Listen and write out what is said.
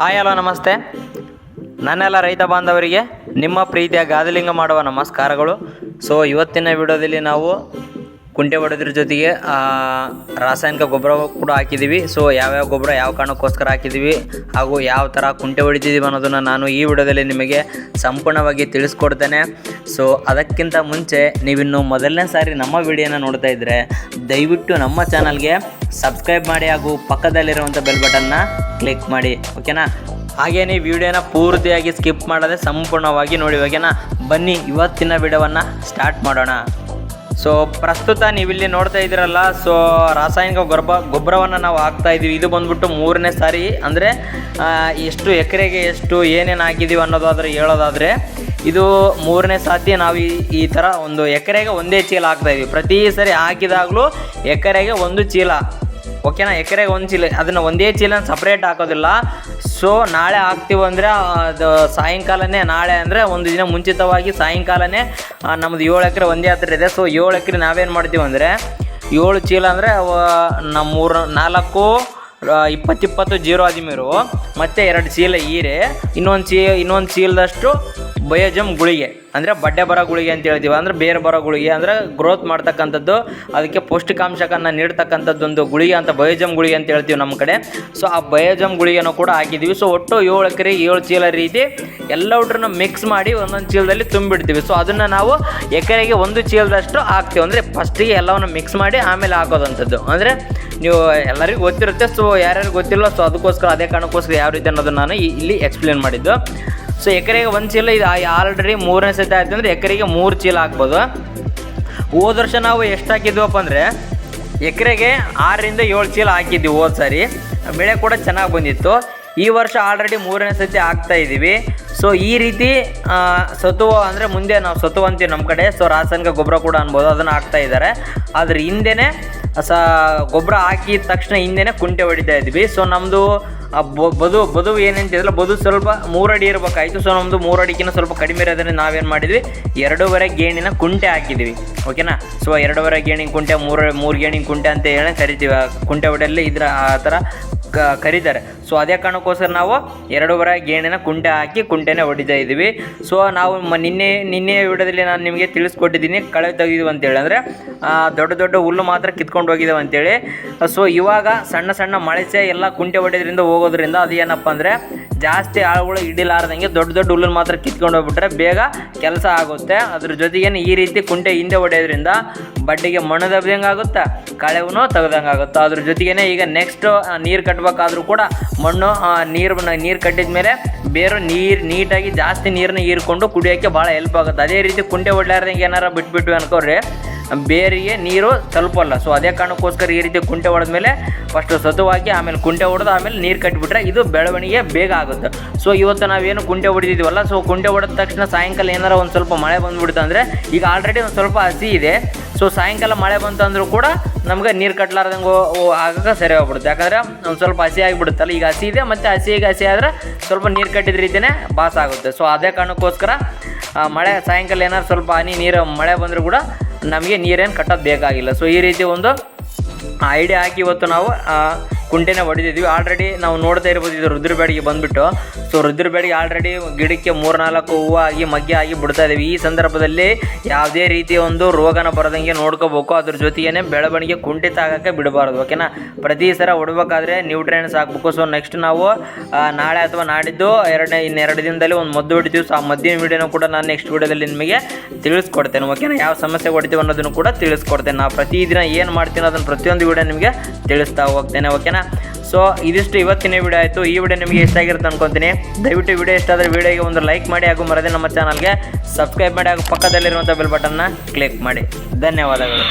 Hi, hello, ನಮಸ್ತೆ. ನನ್ನೆಲ್ಲ ರೈತ ಬಾಂಧವರಿಗೆ ನಿಮ್ಮ ಪ್ರೀತಿಯ ಗಾದಲಿಂಗ ಮಾಡುವ ನಮಸ್ಕಾರಗಳು. ಸೊ ಇವತ್ತಿನ ವಿಡಿಯೋದಲ್ಲಿ ನಾವು ಕುಂಟೆ ಹೊಡೆದ್ರ ಜೊತೆಗೆ ರಾಸಾಯನಿಕ ಗೊಬ್ಬರ ಕೂಡ ಹಾಕಿದ್ದೀವಿ ಸೊ ಯಾವ್ಯಾವ ಗೊಬ್ಬರ ಯಾವ ಕಾರಣಕ್ಕೋಸ್ಕರ ಹಾಕಿದ್ದೀವಿ ಹಾಗೂ ಯಾವ ಥರ ಕುಂಟೆ ಹೊಡಿತಿದ್ದೀವಿ ಅನ್ನೋದನ್ನು ನಾನು ಈ ವಿಡಿಯೋದಲ್ಲಿ ನಿಮಗೆ ಸಂಪೂರ್ಣವಾಗಿ ತಿಳಿಸ್ಕೊಡ್ತೇನೆ. ಸೊ ಅದಕ್ಕಿಂತ ಮುಂಚೆ ನೀವಿನ್ನು ಮೊದಲನೇ ಸಾರಿ ನಮ್ಮ ವಿಡಿಯೋನ ನೋಡ್ತಾ ಇದ್ದರೆ ದಯವಿಟ್ಟು ನಮ್ಮ ಚಾನಲ್ಗೆ ಸಬ್ಸ್ಕ್ರೈಬ್ ಮಾಡಿ ಹಾಗೂ ಪಕ್ಕದಲ್ಲಿರುವಂಥ ಬೆಲ್ ಬಟನ್ನ ಕ್ಲಿಕ್ ಮಾಡಿ, ಓಕೆನಾ? ಹಾಗೇನೇ ವಿಡಿಯೋನ ಪೂರ್ತಿಯಾಗಿ ಸ್ಕಿಪ್ ಮಾಡದೆ ಸಂಪೂರ್ಣವಾಗಿ ನೋಡಿ, ಓಕೆನಾ? ಬನ್ನಿ, ಇವತ್ತಿನ ವಿಡಿಯೋವನ್ನು ಸ್ಟಾರ್ಟ್ ಮಾಡೋಣ. ಸೊ ಪ್ರಸ್ತುತ ನೀವಿಲ್ಲಿ ನೋಡ್ತಾ ಇದ್ದೀರಲ್ಲ ಸೊ ರಾಸಾಯನಿಕ ಗೊಬ್ಬರ ಗೊಬ್ಬರವನ್ನು ನಾವು ಹಾಕ್ತಾ ಇದ್ದೀವಿ. ಇದು ಬಂದ್ಬಿಟ್ಟು ಮೂರನೇ ಸಾರಿ. ಅಂದರೆ ಎಷ್ಟು ಎಕರೆಗೆ ಎಷ್ಟು ಏನೇನು ಹಾಕಿದ್ದೀವಿ ಅನ್ನೋದಾದ್ರೆ ಹೇಳೋದಾದರೆ, ಇದು ಮೂರನೇ ಸಾತಿ ನಾವು ಈ ಈ ಥರ ಒಂದು ಎಕರೆಗೆ ಒಂದೇ ಚೀಲ ಹಾಕ್ತಾ ಇದ್ದೀವಿ ಪ್ರತಿ ಸರಿ ಹಾಕಿದಾಗಲೂ ಎಕರೆಗೆ ಒಂದು ಚೀಲ. ಓಕೆನಾ ಎಕರೆಗೆ ಒಂದು ಚೀಲ, ಅದನ್ನು ಒಂದೇ ಚೀಲ ಸಪ್ರೇಟ್ ಹಾಕೋದಿಲ್ಲ. ಸೊ ನಾಳೆ ಹಾಕ್ತೀವಿ ಅಂದರೆ ಅದು ಸಾಯಂಕಾಲನೇ, ನಾಳೆ ಅಂದರೆ ಒಂದು ದಿನ ಮುಂಚಿತವಾಗಿ ಸಾಯಂಕಾಲನೇ ನಮ್ಮದು ಏಳು ಎಕರೆ ಒಂದೇ ಹತ್ರ ಇದೆ. ಸೊ ಏಳು ಎಕರೆ ನಾವೇನು ಮಾಡ್ತೀವಿ ಅಂದರೆ, ಏಳು ಚೀಲ ಅಂದರೆ ನಮ್ಮ ಮೂರು ನಾಲ್ಕು ಇಪ್ಪತ್ತಿಪ್ಪತ್ತು ಜೀರೋ ಹದಿಮೀರು, ಮತ್ತು ಎರಡು ಚೀಲ ಈರೆ ಇನ್ನೊಂದು ಚೀ, ಇನ್ನೊಂದು ಚೀಲದಷ್ಟು ಬಯೋಜಮ್ ಗುಳಿಗೆ, ಅಂದರೆ ಬಡ್ಡೆ ಬರೋ ಗುಳಿಗೆ ಅಂತ ಹೇಳ್ತೀವಿ, ಅಂದರೆ ಬೇರೆ ಬರೋ ಗುಳಿಗೆ, ಅಂದರೆ ಗ್ರೋತ್ ಮಾಡ್ತಕ್ಕಂಥದ್ದು, ಅದಕ್ಕೆ ಪೌಷ್ಟಿಕಾಂಶಕನ್ನು ನೀಡ್ತಕ್ಕಂಥದ್ದೊಂದು ಗುಳಿಗೆ ಅಂತ ಬಯೋಜಮ್ ಗುಳಿಗೆ ಅಂತ ಹೇಳ್ತೀವಿ ನಮ್ಮ ಕಡೆ. ಸೊ ಆ ಬಯೋಜಮ್ ಗುಳಿಗೆನೂ ಕೂಡ ಹಾಕಿದ್ದೀವಿ. ಸೊ ಒಟ್ಟು ಏಳು ಎಕರೆ, ಏಳು ಚೀಲ ರೀತಿ ಎಲ್ಲವುಡ್ರನ್ನು ಮಿಕ್ಸ್ ಮಾಡಿ ಒಂದೊಂದು ಚೀಲದಲ್ಲಿ ತುಂಬಿಡ್ತೀವಿ. ಸೊ ಅದನ್ನು ನಾವು ಎಕರೆಗೆ ಒಂದು ಚೀಲದಷ್ಟು ಹಾಕ್ತೀವಿ. ಅಂದರೆ ಫಸ್ಟಿಗೆ ಎಲ್ಲವನ್ನು ಮಿಕ್ಸ್ ಮಾಡಿ ಆಮೇಲೆ ಹಾಕೋದಂಥದ್ದು. ಅಂದರೆ ನೀವು ಎಲ್ಲರಿಗೂ ಗೊತ್ತಿರುತ್ತೆ. ಸೊ ಯಾರ್ಯಾರು ಗೊತ್ತಿಲ್ಲ ಸೊ ಅದಕ್ಕೋಸ್ಕರ, ಅದೇ ಕಾರಣಕ್ಕೋಸ್ಕರ ಯಾವ ರೀತಿ ಅನ್ನೋದನ್ನು ನಾನು ಇಲ್ಲಿ ಎಕ್ಸ್ಪ್ಲೇನ್ ಮಾಡಿದ್ದು. ಸೊ ಎಕರೆಗೆ ಒಂದು ಚೀಲ ಇದು ಆಲ್ರೆಡಿ ಮೂರನೇ ಸತಿ ಆಯ್ತು ಅಂದರೆ ಎಕರೆಗೆ ಮೂರು ಚೀಲ ಹಾಕ್ಬೋದು ಹೋದ ವರ್ಷ ನಾವು ಎಷ್ಟು ಹಾಕಿದ್ವಪ್ಪ ಅಂದರೆ ಎಕರೆಗೆ ಆರರಿಂದ ಏಳು ಚೀಲ ಹಾಕಿದ್ವಿ ಹೋದ ಸಾರಿ. ಬೆಳೆ ಕೂಡ ಚೆನ್ನಾಗಿ ಬಂದಿತ್ತು. ಈ ವರ್ಷ ಆಲ್ರೆಡಿ ಮೂರನೇ ಸತಿ ಹಾಕ್ತಾ ಇದ್ದೀವಿ ಸೊ ಈ ರೀತಿ ಸತುವ ಅಂದರೆ ಮುಂದೆ ನಾವು ಸತುವ ನಮ್ಮ ಕಡೆ. ಸೊ ರಾಸಾಯನಿಕ ಗೊಬ್ಬರ ಕೂಡ ಅನ್ಬೋದು, ಅದನ್ನು ಹಾಕ್ತಾ ಇದ್ದಾರೆ. ಅದ್ರ ಹಿಂದೆನೇ ಸ ಗೊಬ್ಬರ ಹಾಕಿದ ತಕ್ಷಣ ಹಿಂದೆನೇ ಕುಂಟೆ ಹೊಡಿತಾ ಇದ್ವಿ. ಸೊ ನಮ್ಮದು ಬದು ಬದು ಏನಂತಿದ್ರಲ್ಲ ಬದು ಸ್ವಲ್ಪ ಮೂರಡಿ ಇರಬೇಕಾಯಿತು. ಸೊ ನಮ್ಮದು ಮೂರಡಿಕಿನ ಸ್ವಲ್ಪ ಕಡಿಮೆ ಇರೋದ್ರಿಂದ ನಾವೇನು ಮಾಡಿದ್ವಿ? ಎರಡೂವರೆ ಗೇಣಿನ ಕುಂಟೆ ಹಾಕಿದ್ವಿ ಓಕೆನಾ ಸೊ ಎರಡೂವರೆ ಗೇಣಿನ ಕುಂಟೆ, ಮೂರು ಮೂರು ಗೇಣಿನ ಕುಂಟೆ ಅಂತ ಹೇಳಿ ಕರಿತೀವಿ. ಕುಂಟೆ ಹೊಡೆಯಲ್ಲಿ ಇದರ, ಆ ಥರ ಕ, ಕರೀತಾರೆ. ಸೊ ಅದೇ ಕಾರಣಕ್ಕೋಸ್ಕರ ನಾವು ಎರಡೂವರೆ ಗೇಣಿನ ಕುಂಟೆ ಹಾಕಿ ಕುಂಟೆನೇ ಹೊಡಿತಾ ಇದ್ದೀವಿ. ಸೊ ನಾವು ನಿನ್ನೆ ನಿನ್ನೆ ವಿಡಿಯೋದಲ್ಲಿ ನಾನು ನಿಮಗೆ ತಿಳಿಸ್ಕೊಟ್ಟಿದ್ದೀನಿ ಕಳೆ ತೆಗೆದು ಅಂತೇಳಿ. ಅಂದರೆ ದೊಡ್ಡ ದೊಡ್ಡ ಹುಲ್ಲು ಮಾತ್ರ ಕಿತ್ಕೊಂಡು ಹೋಗಿದ್ದಾವೆ ಅಂತೇಳಿ. ಸೊ ಇವಾಗ ಸಣ್ಣ ಸಣ್ಣ ಮಳೆಸೆ ಎಲ್ಲ ಕುಂಟೆ ಹೊಡೆಯೋದ್ರಿಂದ ಹೋಗೋದ್ರಿಂದ ಅದು ಏನಪ್ಪ ಅಂದರೆ ಜಾಸ್ತಿ ಆಳುಗಳು ಹಿಡಿಲಾರ್ದಂಗೆ ದೊಡ್ಡ ದೊಡ್ಡ ಹುಲ್ಲನ್ನು ಮಾತ್ರ ಕಿತ್ಕೊಂಡು ಹೋಗ್ಬಿಟ್ರೆ ಬೇಗ ಕೆಲಸ ಆಗುತ್ತೆ. ಅದ್ರ ಜೊತೆಗೇನೆ ಈ ರೀತಿ ಕುಂಟೆ ಹಿಂದೆ ಹೊಡೆಯೋದ್ರಿಂದ ಬಡ್ಡಿಗೆ ಮಣ್ಣು ದಬ್ದಂಗೆ ಆಗುತ್ತೆ, ಕಳೆವನ್ನು ತೆಗ್ದಂಗೆ ಆಗುತ್ತೆ. ಅದ್ರ ಜೊತೆಗೇನೆ ಈಗ ನೆಕ್ಸ್ಟ್ ನೀರು ಕಟ್ಟಬೇಕಾದ್ರೂ ಕೂಡ ಮಣ್ಣು ನೀರು ನೀರು ಕಟ್ಟಿದ ಮೇಲೆ ಬೇರೆ ನೀರು ನೀಟಾಗಿ ಜಾಸ್ತಿ ನೀರನ್ನ ಹೀರ್ಕೊಂಡು ಕುಡಿಯೋಕ್ಕೆ ಭಾಳ ಹೆಲ್ಪ್ ಆಗುತ್ತೆ. ಅದೇ ರೀತಿ ಕುಂಟೆ ಹೊಡ್ಲಾರ್ದಂಗೆ ಏನಾರ ಬಿಟ್ಬಿಟ್ವಿ ಅನ್ಕೋರಿ ಬೇರಿಗೆ ನೀರು ತಲುಪಲ್ಲ. ಸೊ ಅದೇ ಕಾರಣಕ್ಕೋಸ್ಕರ ಈ ರೀತಿ ಕುಂಟೆ ಹೊಡೆದ್ಮೇಲೆ ಫಸ್ಟು ಸತುವಾಗಿ ಆಮೇಲೆ ಕುಂಟೆ ಹೊಡೆದು ಆಮೇಲೆ ನೀರು ಕಟ್ಟಿಬಿಟ್ರೆ ಇದು ಬೆಳವಣಿಗೆ ಬೇಗ ಆಗುತ್ತೆ. ಸೊ ಇವತ್ತು ನಾವೇನು ಕುಂಟೆ ಹೊಡೆದಿದ್ದೀವಲ್ಲ ಸೊ ಕುಂಟೆ ಹೊಡೆದ ತಕ್ಷಣ ಸಾಯಂಕಾಲ ಏನಾರ ಒಂದು ಸ್ವಲ್ಪ ಮಳೆ ಬಂದ್ಬಿಡ್ತು ಅಂದರೆ ಈಗ ಆಲ್ರೆಡಿ ಒಂದು ಸ್ವಲ್ಪ ಹಸಿ ಇದೆ. ಸೊ ಸಾಯಂಕಾಲ ಮಳೆ ಬಂತು ಅಂದರೂ ಕೂಡ ನಮ್ಗೆ ನೀರು ಕಟ್ಲಾರ್ದಂಗೆ ಆಗೋಕೆ ಸರಿ ಹೋಗ್ಬಿಡುತ್ತೆ ಯಾಕಂದ್ರೆ ಒಂದು ಸ್ವಲ್ಪ ಹಸಿ ಆಗಿಬಿಡುತ್ತಲ್ಲ. ಈಗ ಹಸಿ ಇದೆ ಮತ್ತು ಹಸಿಗೆ ಹಸಿ ಆದರೆ ಸ್ವಲ್ಪ ನೀರು ಕಟ್ಟಿದ ರೀತಿಯೇ ಬಾಸ್ ಆಗುತ್ತೆ. ಸೊ ಅದೇ ಕಾರಣಕ್ಕೋಸ್ಕರ ಮಳೆ ಸಾಯಂಕಾಲ ಏನಾದ್ರು ಸ್ವಲ್ಪ ಹನಿ ನೀರು ಮಳೆ ಬಂದರೂ ಕೂಡ ನಮಗೆ ನೀರೇನು ಕಟ್ಟೋದು ಬೇಕಾಗಿಲ್ಲ ಸೊ ಈ ರೀತಿ ಒಂದು ಐಡಿಯಾ ಹಾಕಿ ಇವತ್ತು ನಾವು ಕುಂಟೆನೇ ಹೊಡೆದಿದ್ವಿ. ಆಲ್ರೆಡಿ ನಾವು ನೋಡ್ತಾ ಇರ್ಬೋದು ಇದು ರುದ್ರಬೇಡಿಗೆ ಬಂದುಬಿಟ್ಟು. ಸೊ ರುದ್ರಬೇಡಿಗೆ ಆಲ್ರೆಡಿ ಗಿಡಕ್ಕೆ ಮೂರ್ನಾಲ್ಕು ಹೂವು ಆಗಿ, ಮಗ್ಗೆ ಆಗಿ ಬಿಡ್ತಾ ಇದ್ದೀವಿ. ಈ ಸಂದರ್ಭದಲ್ಲಿ ಯಾವುದೇ ರೀತಿಯ ಒಂದು ರೋಗನ ಬರದಂಗೆ ನೋಡ್ಕೋಬೇಕು. ಅದ್ರ ಜೊತೆಗೇನೆ ಬೆಳವಣಿಗೆ ಕುಂಠಿತ ಆಗೋಕ್ಕೆ ಬಿಡಬಾರ್ದು. ಓಕೆನಾ ಪ್ರತಿ ಸಲ ಹೊಡ್ಬೇಕಾದ್ರೆ ನ್ಯೂಟ್ರಿಯನ್ಸ್ ಹಾಕ್ಬೇಕು. ಸೊ ನೆಕ್ಸ್ಟ್ ನಾವು ನಾಳೆ ಅಥವಾ ನಾಡಿದ್ದು ಎರಡನೇ, ಇನ್ನೆರಡು ದಿನದಲ್ಲಿ ಒಂದು ಮದ್ದು ಹೊಡಿತೀವಿ. ಸೊ ಆ ಮದ್ದಿನ ವಿಡಿಯೋನ ಕೂಡ ನಾನು ನೆಕ್ಸ್ಟ್ ವೀಡಿಯೋದಲ್ಲಿ ನಿಮಗೆ ತಿಳಿಸ್ಕೊಡ್ತೇನೆ. ಓಕೆನಾ ಯಾವ ಸಮಸ್ಯೆ ಹೊಡಿತೀವಿ ಅನ್ನೋದನ್ನು ಕೂಡ ತಿಳಿಸ್ಕೊಡ್ತೇನೆ. ನಾವು ಪ್ರತಿದಿನ ಏನು ಮಾಡ್ತೀನಿ ಅದನ್ನು ಪ್ರತಿಯೊಂದು ವಿಡಿಯೋ ನಿಮಗೆ ತಿಳಿಸ್ತಾ ಹೋಗ್ತೇನೆ. ಓಕೆನಾ ಸೊ ಇದಿಷ್ಟು ಇವತ್ತಿನ ವಿಡಿಯೋ ಆಯಿತು. ಈ ವಿಡಿಯೋ ನಿಮಗೆ ಇಷ್ಟ ಆಗಿರುತ್ತೆ ಅನ್ಕೊಂತೀನಿ. ದಯವಿಟ್ಟು ವಿಡಿಯೋ ಇಷ್ಟ ಆದರೆ ವಿಡಿಯೋಗೆ ಒಂದು ಲೈಕ್ ಮಾಡಿ ಹಾಗೂ ಮರದೇ ನಮ್ಮ ಚಾನಲ್ಗೆ ಸಬ್ಸ್ಕ್ರೈಬ್ ಮಾಡಿ ಹಾಗೂ ಪಕ್ಕದಲ್ಲಿರುವಂಥ ಬೆಲ್ ಬಟನ್ನ ಕ್ಲಿಕ್ ಮಾಡಿ. ಧನ್ಯವಾದಗಳು.